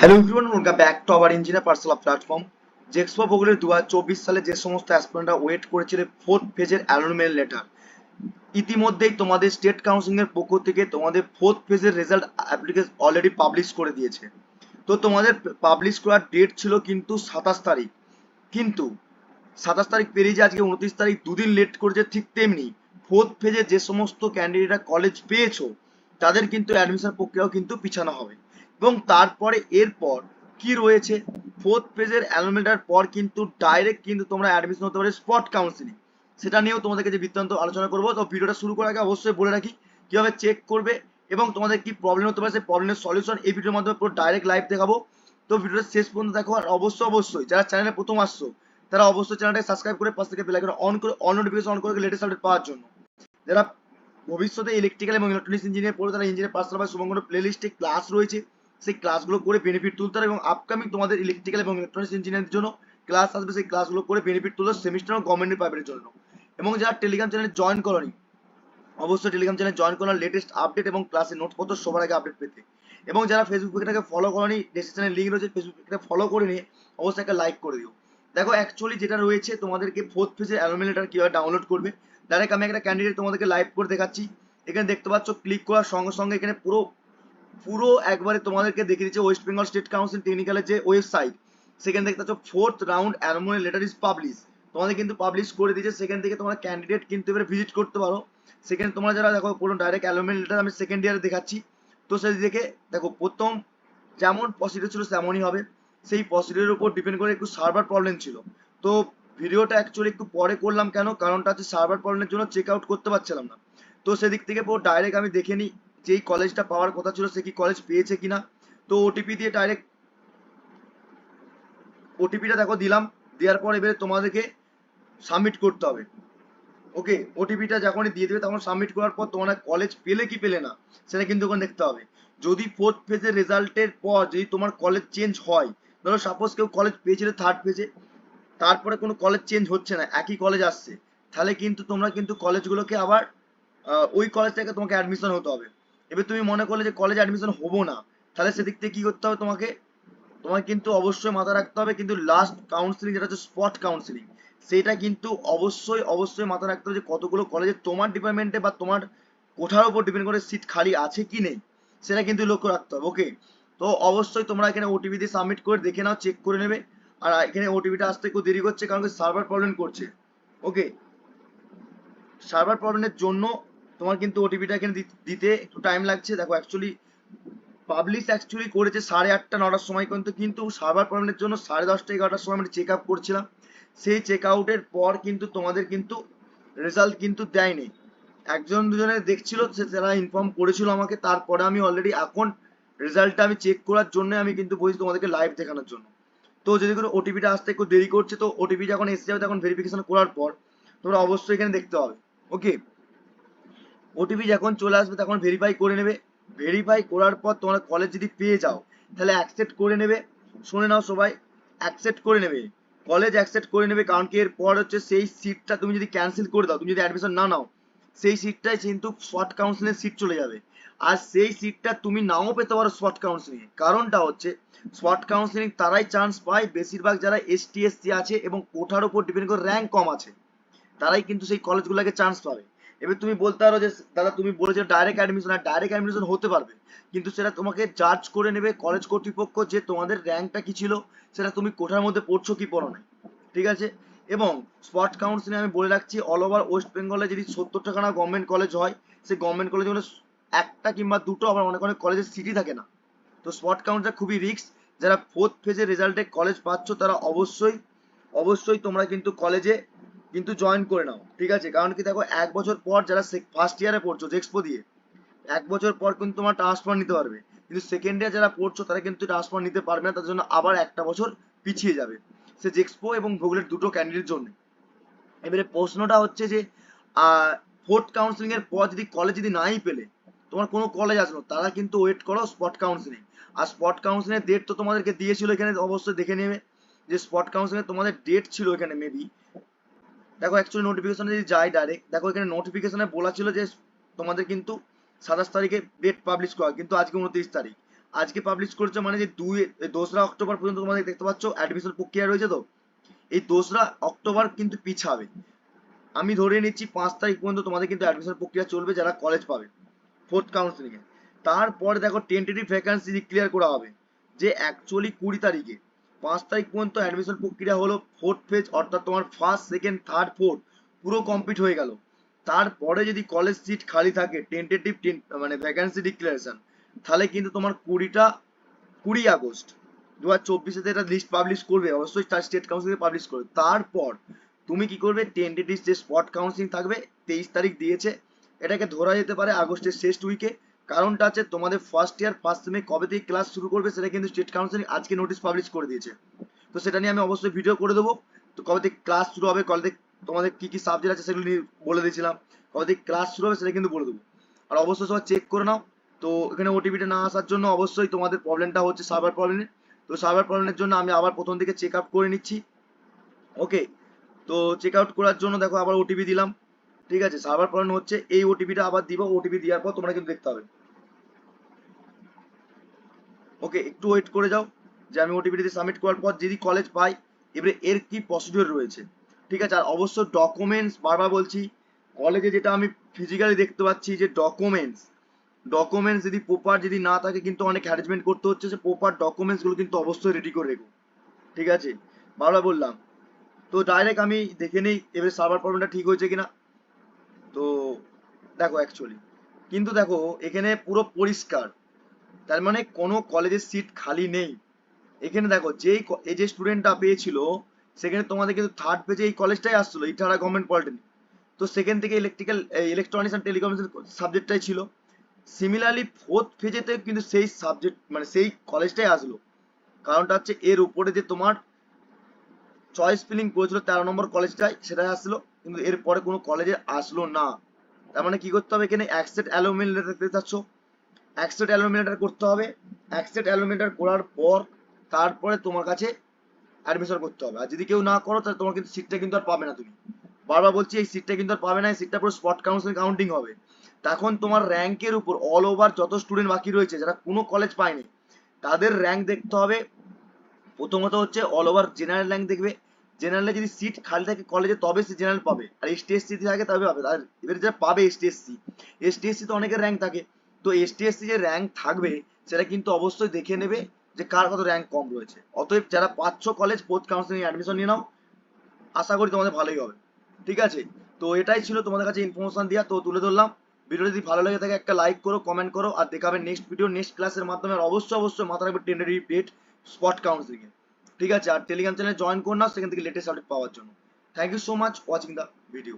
Hello everyone welcome back to our engineer parcel personal platform JEXPO বগুড়ের দু সালে যে সমস্ত অ্যাসপিরেন্টরা ওয়েট করেছিল ফোর্থ ফেজের অ্যালোনমেন্ট লেটার ইতিমধ্যেই তোমাদের স্টেট কাউন্সিলিং এর পক্ষ থেকে তোমাদের ফোর্থ ফেজের রেজাল্ট অ্যাপ্লিকেশন অলরেডি পাবলিশ করে দিয়েছে। তো তোমাদের পাবলিশ করার ডেট ছিল কিন্তু সাতাশ তারিখ। কিন্তু সাতাশ তারিখ পেরিয়ে আজকে উনত্রিশ তারিখ দুদিন লেট করেছে, ঠিক তেমনি ফোর্থ ফেজে যে সমস্ত ক্যান্ডিডেটরা কলেজ পেয়েছ, তাদের কিন্তু অ্যাডমিশন প্রক্রিয়াও কিন্তু পিছানো হবে। এবং তারপরে এরপর কি রয়েছে? ফোর্থ পেজের অ্যালমেন্টার পর কিন্তু ডাইরেক্ট কিন্তু তোমরা অ্যাডমিশন হতে পারে স্পট কাউন্সিলিং সেটা নিয়েও তোমাদেরকে যে বৃত্তান্ত আলোচনা করব। তো ভিডিওটা শুরু করার আগে অবশ্যই বলে রাখি, কীভাবে চেক করবে এবং তোমাদের কি প্রবলেম হতে পারে, সেই প্রবলেমের সলিউশন এই ভিডিওর মাধ্যমে পুরো ডাইরেক্ট লাইভ দেখাবো। তো ভিডিওটা শেষ পর্যন্ত দেখো আর অবশ্যই অবশ্যই যারা চ্যানেলে প্রথম আসছো, তারা অবশ্যই চ্যানেলটাকে সাবস্ক্রাইব করে পাশ থেকে বেল আইকন অন করে অল নোটিফিকেশন অন করে লেটেস্ট আপডেট পাওয়ার জন্য। যারা ভবিষ্যতে ইলেকট্রিক্যাল এবং ইলেকট্রনিক্স ইঞ্জিনিয়ার পড়বে, তারা ইঞ্জিনিয়ার পার্সোনাল বা শুভঙ্কর প্লেলিস্টে ক্লাস রয়েছে। সেই ক্লাসগুলো করে বেনিফিট তুলতে হবে এবং আপকামিং তোমাদের ইলেকট্রিক্যাল এবং ইলেকট্রনিক্স ইঞ্জিনিয়ারের জন্য ক্লাস আসবে, সেই ক্লাসগুলো করে বেনিফিট তুলো সেমিস্টার এবং গভর্নমেন্ট প্রাইভেটের জন্য। এবং যারা টেলিগ্রাম চ্যানেলে জয়েন করনি, অবশ্যই টেলিগ্রাম চ্যানেলে জয়েন করার লেটেস্ট আপডেট এবং ক্লাসের নোটপত্র সবার আগে আপডেট পেতে। এবং যারা ফেসবুক পেজটাকে ফলো করনি ডেসক্রিপশনে লিঙ্ক রয়েছে ফেসবুক পেজটা ফলো করে নিয়ে অবশ্যই একটা লাইক করে দিও। দেখো অ্যাকচুয়ালি যেটা রয়েছে, তোমাদেরকে ফোর্থ ফেজের অ্যালোমেন্ট লেটার কীভাবে ডাউনলোড করবে ডাইরেক্ট আমি একটা ক্যান্ডিডেট তোমাদেরকে লাইভ করে দেখাচ্ছি। এখানে দেখতে পাচ্ছ ক্লিক করার সঙ্গে সঙ্গে এখানে পুরো পুরো একবারে তোমাদেরকে দেখে দিচ্ছে ওয়েস্ট বেঙ্গল স্টেট কাউন্সিল টেকনিক্যালের যে ওয়েবসাইট সেখান থেকে পাচ্ছ ফোর্থ রাউন্ড অ্যানোমোনিয়াল লেটার ইজ পাবলিশ তোমাদের কিন্তু পাবলিশ করে দিয়েছে, সেখান থেকে তোমার ক্যান্ডিডেট কিন্তু এবারে ভিজিট করতে পারো। সেখানে তোমরা যারা দেখো, কোনো ডাইরেক্ট অ্যালোমেন্ট লেটার আমি সেকেন্ড ইয়ারে দেখাচ্ছি। তো সেই দেখে দেখো, প্রথম যেমন প্রসিডিউর ছিল তেমনই হবে। সেই প্রসিডিউরের উপর ডিপেন্ড করে একটু সার্ভার প্রবলেম ছিল। তো ভিডিওটা অ্যাকচুয়ালি একটু পরে করলাম কেন? কারণটা হচ্ছে সার্ভার প্রবলেমের জন্য চেক আউট করতে পারছিলাম না। তো সেদিক থেকে পুরো ডাইরেক্ট আমি দেখে নিই। যেই কলেজটা পাওয়ার কথা ছিল সে কি কলেজ পেয়েছে কিনা? তো ওটিপি দিয়ে ডাইরেক্ট ওটিপিটা দেখো দিলাম, দেওয়ার পর এবারে তোমাদেরকে সাবমিট করতে হবে। ওকে ওটিপিটা যখনই দিয়ে দেবে তখন সাবমিট করার পর তোমরা কলেজ পেলে কি পেলে না, সেটা কিন্তু ওখানে দেখতে হবে। যদি ফোর্থ ফেজের রেজাল্টের পর যদি তোমার কলেজ চেঞ্জ হয়, ধরো সাপোজ কেউ কলেজ পেয়েছিল থার্ড ফেজে তারপরে কোনো কলেজ চেঞ্জ হচ্ছে না, একই কলেজ আসছে, তাহলে কিন্তু তোমরা কিন্তু কলেজগুলোকে আবার ওই কলেজ থেকে তোমাকে অ্যাডমিশন হতে হবে। এবার তুমি মনে করলে যে কলেজে অ্যাডমিশন হব না, তাহলে সেদিক থেকে কি করতে হবে তোমাকে? তোমাকে কিন্তু অবশ্যই মাথায় রাখতে হবে, কিন্তু লাস্ট কাউন্সিলিং যেটা হচ্ছে স্পট কাউন্সিলিং সেটা কিন্তু অবশ্যই অবশ্যই মাথায় রাখতে হবে যে কতগুলো কলেজে তোমার ডিপার্টমেন্টে বা তোমার কোঠার উপর ডিপেন্ড করে সিট খালি আছে কি নেই, সেটা কিন্তু লক্ষ্য রাখতে হবে ওকে তো অবশ্যই তোমরা এখানে ওটিপি দিয়ে সাবমিট করে দেখে নাও চেক করে নেবে, আর এখানে ওটিপিটা আসতে একটু দেরি করছে কারণ সার্ভার প্রবলেম করছে ওকে সার্ভার প্রবলেমের জন্য তোমার কিন্তু ওটিপিটা এখানে দিতে একটু টাইম লাগছে। দেখো অ্যাকচুয়ালি পাবলিশ অ্যাকচুয়ালি করেছে সাড়ে আটটা, নটার সময় কিন্তু কিন্তু সার্ভার প্রবলেমের জন্য সাড়ে দশটা, এগারোটার সময় আমি চেক আপ করছিলাম। সেই চেক আউটের পর কিন্তু তোমাদের কিন্তু রেজাল্ট কিন্তু দেয়নি। একজন দুজনে দেখছিল, সে তারা ইনফর্ম করেছিল আমাকে। তারপরে আমি অলরেডি এখন রেজাল্টটা আমি চেক করার জন্য আমি কিন্তু বলছি তোমাদেরকে লাইভ দেখানোর জন্য। তো যদি কোনো ওটিপিটা আসতে একটু দেরি করছে, তো ওটিপি যখন এসে যাবে তখন ভেরিফিকেশন করার পর তোমরা অবশ্যই এখানে দেখতে হবে ওকে ওটিপি যখন চলে আসবে, তখন ভেরিফাই করে নেবে। ভেরিফাই করার পর তোমরা কলেজ যদি পেয়ে যাও, তাহলে অ্যাকসেপ্ট করে নেবে। শুনে নাও সবাই অ্যাকসেপ্ট করে নেবে। কলেজ অ্যাকসেপ্ট করে নেবে, কারণ কি এরপর হচ্ছে সেই সিটটা তুমি যদি ক্যান্সেল করে দাও, তুমি যদি অ্যাডমিশন না নাও, সেই সিটটাই কিন্তু শর্ট কাউন্সিলের সিট চলে যাবে। আর সেই সিটটা তুমি নাও পেতে পারো শর্ট কাউন্সিলিং কারণটা হচ্ছে শর্ট কাউন্সিলিং তারাই চান্স পায়, বেশিরভাগ যারা এস টি এস সি আছে এবং কোঠার উপর ডিপেন্ড করে র্যাঙ্ক কম আছে, তারাই কিন্তু সেই কলেজগুলোকে চান্স পাবে। এবার তুমি বলতে পারো যে, দাদা তুমি বলেছ ডাইরেক্ট অ্যাডমিশন আর ডাইরেক্ট অ্যাডমিশন হতে পারবে। কিন্তু সেটা তোমাকে জাজ করে নেবে কলেজ কর্তৃপক্ষ যে তোমাদের র্যাঙ্কটা কি ছিল, সেটা তুমি কোঠার মধ্যে পড়ছো কি পড়ো নাই। ঠিক আছে? এবং স্পট কাউন্সিলিং আমি বলে রাখছি অল ওভার ওয়েস্ট বেঙ্গলে যদি সত্তর টাকা না গভর্নমেন্ট কলেজ হয়, সেই গভর্নমেন্ট কলেজে মানে একটা কিংবা দুটো আবার অনেক অনেক কলেজের সিটি থাকে না। তো স্পট কাউন্সিলিং খুবই রিস্ক যারা ফোর্থ ফেজের রেজাল্টে কলেজ পাচ্ছ তারা অবশ্যই অবশ্যই তোমরা কিন্তু কলেজে কিন্তু জয়েন করে নাও, ঠিক আছে? কারণ কি দেখো, এক বছর পর যারা ফার্স্ট ইয়ারে পড়ছো এক্সপো দিয়ে, এক বছর পর কিন্তু তোমার ট্রান্সফার নিতে পারবে। কিন্তু সেকেন্ড ইয়ার যারা পড়ছো, তারা কিন্তু ট্রান্সফার নিতে পারবে না, তার জন্য আবার একটা বছর পিছিয়ে যাবে। সে জেক্সপো এবং ভূগোলের দুটো ক্যান্ডিডেট জন্য। এবারে প্রশ্নটা হচ্ছে যে ফোর্থ কাউন্সিলিং এর পর যদি কলেজ যদি নাই পেলে, তোমার কোনো কলেজ আসলো, তারা কিন্তু ওয়েট করো স্পট কাউন্সিলিং আর স্পট কাউন্সিলিং এর ডেট তো তোমাদেরকে দিয়েছিল এখানে, অবশ্যই দেখে নেবে। যে স্পট কাউন্সিলিং তোমাদের ডেট ছিল এখানে মেবি দেখো অ্যাকচুয়ালি নোটিফিকেশনে যদি যাই ডাইরেক্ট দেখো এখানে নোটিফিকেশনে বলা ছিল যে তোমাদের কিন্তু সাতাশ তারিখে ডেট পাবলিশ করা, কিন্তু আজকে উনত্রিশ তারিখ। আজকে পাবলিশ করেছে মানে যে দুই দোসরা অক্টোবর পর্যন্ত তোমাদের দেখতে পাচ্ছ অ্যাডমিশন প্রক্রিয়া রয়েছে তো? এই দোসরা অক্টোবর কিন্তু পিছাবে। আমি ধরে নিচ্ছি পাঁচ তারিখ পর্যন্ত তোমাদের কিন্তু অ্যাডমিশন প্রক্রিয়া চলবে, যারা কলেজ পাবে ফোর্থ কাউন্সিলিং এ। তারপরে দেখো টেন্টেটিভ ভ্যাকান্সি ডিক্লেয়ার করা হবে, যে অ্যাকচুয়ালি কুড়ি তারিখে পাঁচ তারিখ পর্যন্ত অ্যাডমিশন প্রক্রিয়া হলো ফোর্থ ফেজ অর্থাৎ তোমার ফার্স্ট সেকেন্ড থার্ড ফোর্থ পুরো কমপ্লিট হয়ে গেল। তারপরে যদি কলেজ সিট খালি থাকে টেন্টেটিভ মানে ভ্যাকান্সি ডিক্লারেশন তাহলে কিন্তু তোমার কুড়িটা, কুড়ি আগস্ট দু হাজার চব্বিশে এটা লিস্ট পাবলিশ করবে, অবশ্যই তার স্টেট কাউন্সিল পাবলিশ করবে। তারপর তুমি কি করবে? টেন্টেটিভ যে স্পট কাউন্সিলিং থাকবে, তেইশ তারিখ দিয়েছে, এটাকে ধরা যেতে পারে আগস্টের শেষ উইকে কারণটা আছে তোমাদের ফার্স্ট ইয়ার ফার্স্ট সেমে কবে থেকে ক্লাস শুরু করবে সেটা কিন্তু স্টেট কাউন্সিলিং আজকে নোটিশ পাবলিশ করে দিয়েছে। তো সেটা নিয়ে আমি অবশ্যই ভিডিও করে দেবো। তো কবে থেকে ক্লাস শুরু হবে, কবে থেকে তোমাদের কি কি সাবজেক্ট আছে সেগুলো নিয়ে বলে দিয়েছিলাম। কবে থেকে ক্লাস শুরু হবে সেটা কিন্তু বলে দেবো। আর অবশ্যই সবাই চেক করে নাও। তো এখানে ওটিপিটা না আসার জন্য অবশ্যই তোমাদের প্রবলেমটা হচ্ছে সার্ভার প্রবলেম তো সার্ভার প্রবলেমের জন্য আমি আবার প্রথম থেকে চেক আপ করে নিচ্ছি। ওকে তো চেক আউট করার জন্য দেখো আবার ওটিপি দিলাম। ঠিক আছে সার্ভার প্রবলেম হচ্ছে, এই ওটিপিটা আবার দিব। ওটিপি দেওয়ার পর তোমরা কিন্তু দেখতে হবে ওকে একটু ওয়েট করে যাও। যে আমি ওটিপিটি সাবমিট করার পর যদি কলেজ পাই, এবারে এর কি প্রসিডিওর রয়েছে? ঠিক আছে, আর অবশ্য ডকুমেন্টস বারবার বলছি কলেজে যেটা আমি ফিজিক্যালি দেখতে পাচ্ছি যে ডকুমেন্টস ডকুমেন্টস যদি প্রপার যদি না থাকে, কিন্তু অনেক হ্যারেসমেন্ট করতে হচ্ছে যে প্রপার ডকুমেন্টসগুলো কিন্তু অবশ্যই রেডি করে রেখো। ঠিক আছে? বারবার বললাম। তো ডাইরেক্ট আমি দেখে নেই, এবারে সার্ভার প্রবলেমটা ঠিক হয়েছে কিনা। তো দেখো অ্যাকচুয়ালি কিন্তু দেখো, এখানে পুরো পরিষ্কার। তার মানে কোনো কলেজের সিট খালি নেই। এখানে দেখো, যেই এই যে স্টুডেন্টটা পেয়েছিল, সেখানে তোমাদের কিন্তু থার্ড পেজে এই কলেজটাই আসছিল, ইটারা গভর্নমেন্ট পলিটেকনিক তো সেখান থেকে ইলেকট্রিক্যাল ইলেকট্রনিক্স অ্যান্ড টেলিকমিউনিকেশন সাবজেক্টটাই ছিল। সিমিলারলি ফোর্থ ফেজেতে কিন্তু সেই সাবজেক্ট মানে সেই কলেজটাই আসলো। কারণটা হচ্ছে এর উপরে যে তোমার চয়েস ফিলিং করেছিল, তেরো নম্বর কলেজটাই সেটাই আসলো, কিন্তু এর পরে কোনো কলেজে আসলো না। তার মানে কি করতে হবে এখানে অ্যাকসেট লেটার দেখতে চাচ্ছ? অ্যাকসেট অ্যালোমিনেটার করতে হবে। অ্যাকসেট অ্যালোমিনেটার করার পর তারপরে তোমার কাছে অ্যাডমিশন করতে হবে। আর যদি কেউ না করো, তাহলে তোমার কিন্তু সিটটা কিন্তু আর পাবে না তুমি। বারবার বলছি, এই সিটটা কিন্তু আর পাবে না, এই সিটটা পুরো স্পট কাউন্সিল কাউন্টিং হবে। তখন তোমার র্যাঙ্কের উপর অল ওভার যত স্টুডেন্ট বাকি রয়েছে, যারা কোনো কলেজ পায়নি, তাদের র্যাঙ্ক দেখতে হবে। প্রথমত হচ্ছে অল ওভার জেনারেল র্যাঙ্ক দেখবে। জেনারেলে যদি সিট খালি থাকে কলেজে তবে সে জেনারেল পাবে। আর এস টি এস সি থাকে, তবে পাবে। আর এবারে যারা পাবে S T S C S T S C তো অনেকের র্যাঙ্ক থাকে। তো এস টি এস যে র্যাঙ্ক থাকবে, সেটা কিন্তু অবশ্যই দেখে নেবে যে কার কত র্যাঙ্ক কম রয়েছে। অতএব যারা পাচ্ছ কলেজ পোস্ট কাউন্সিলিং অ্যাডমিশন নিয়ে নাও, আশা করি তোমাদের ভালোই হবে। ঠিক আছে? তো এটাই ছিল তোমাদের কাছে ইনফরমেশন দেওয়া তো তুলে ধরলাম। ভিডিও যদি ভালো লাগে থাকে, একটা লাইক করো কমেন্ট করো, আর দেখাবে নেক্সট ভিডিও নেক্সট ক্লাসের মাধ্যমে, আর অবশ্যই অবশ্যই মাথা রাখবে টেন্ডারি ডেট স্পট কাউন্সিলিং ঠিক আছে? আর টেলিগ্রাম চ্যানেলে জয়েন করে না, সেখান থেকে লেটেস্ট আপডেট পাওয়ার জন্য। Thank you so much watching the video